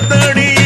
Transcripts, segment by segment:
மரத்தடி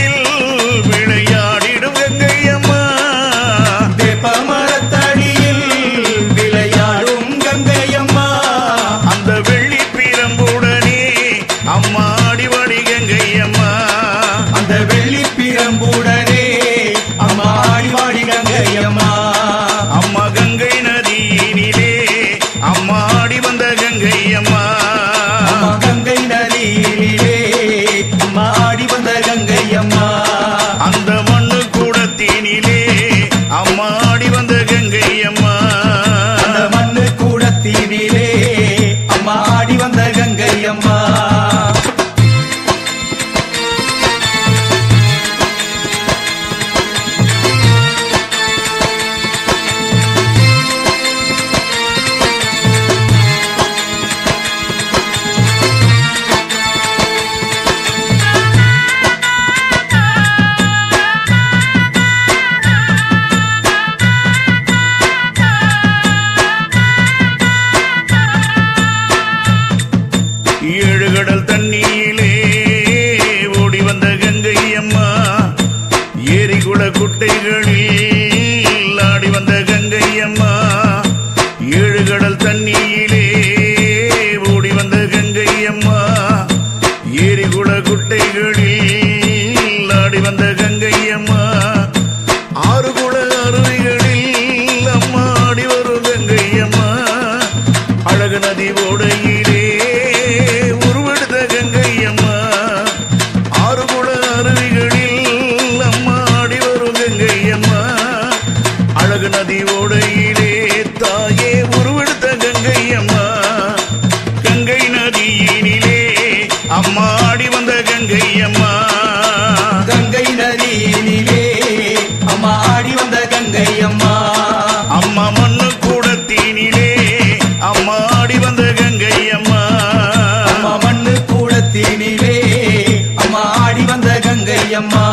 ஓட குட்டைகளில் ஆடி வந்த கங்கை அம்மா ஏழு கடல் தண்ணியிலே ஓடி வந்த கங்கை அம்மா ஏரிகுள குட்டைகளில் ஆடி வந்த கங்கை நதியினிலே அம்மாடி வந்த கங்கை அம்மா. கங்கை நதியினிலே அம்மா. ஆடி வந்த கங்கை அம்மா. அம்மா மண்ணு கூடத்தினிலே அம்மா ஆடி வந்த கங்கை அம்மா.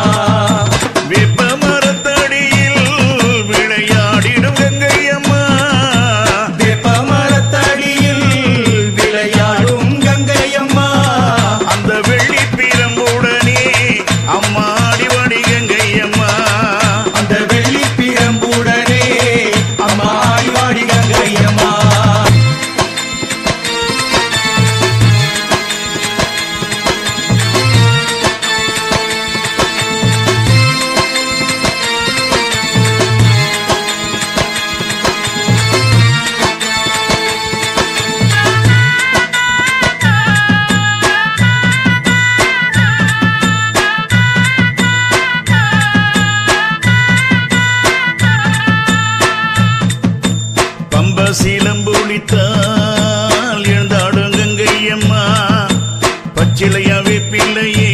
பிள்ளையாவே பிள்ளையே.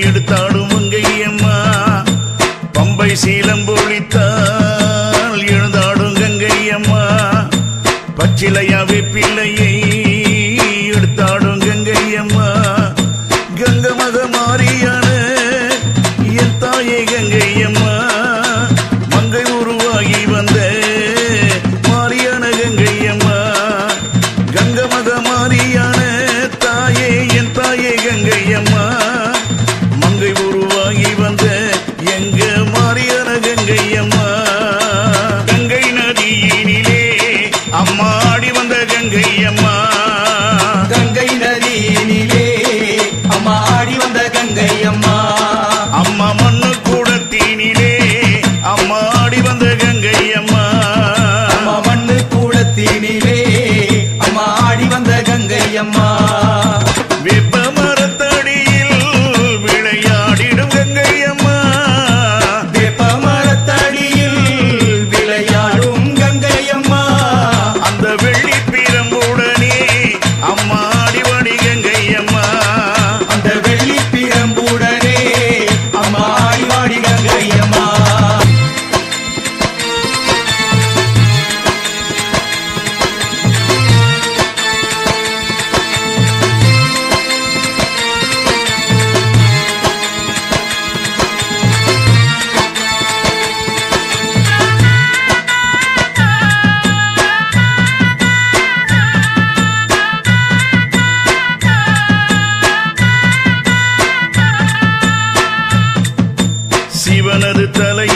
எடுத்தாடும் அங்கையம்மா பம்பை சீலம் பொழித்தால் எழுந்தாடும் கங்கையம்மா பச்சிலையாவே தலை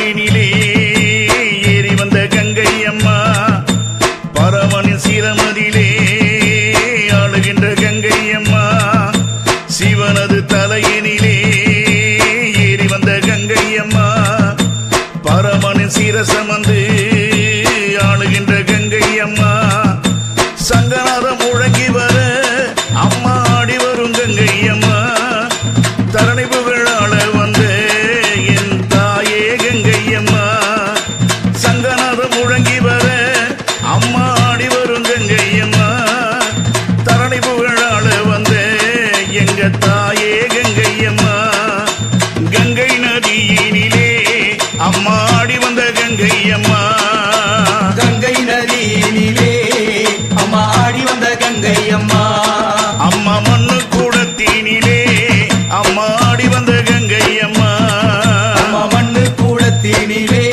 தீனிலே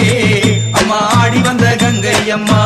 அம்மா ஆடி வந்த கங்கை அம்மா.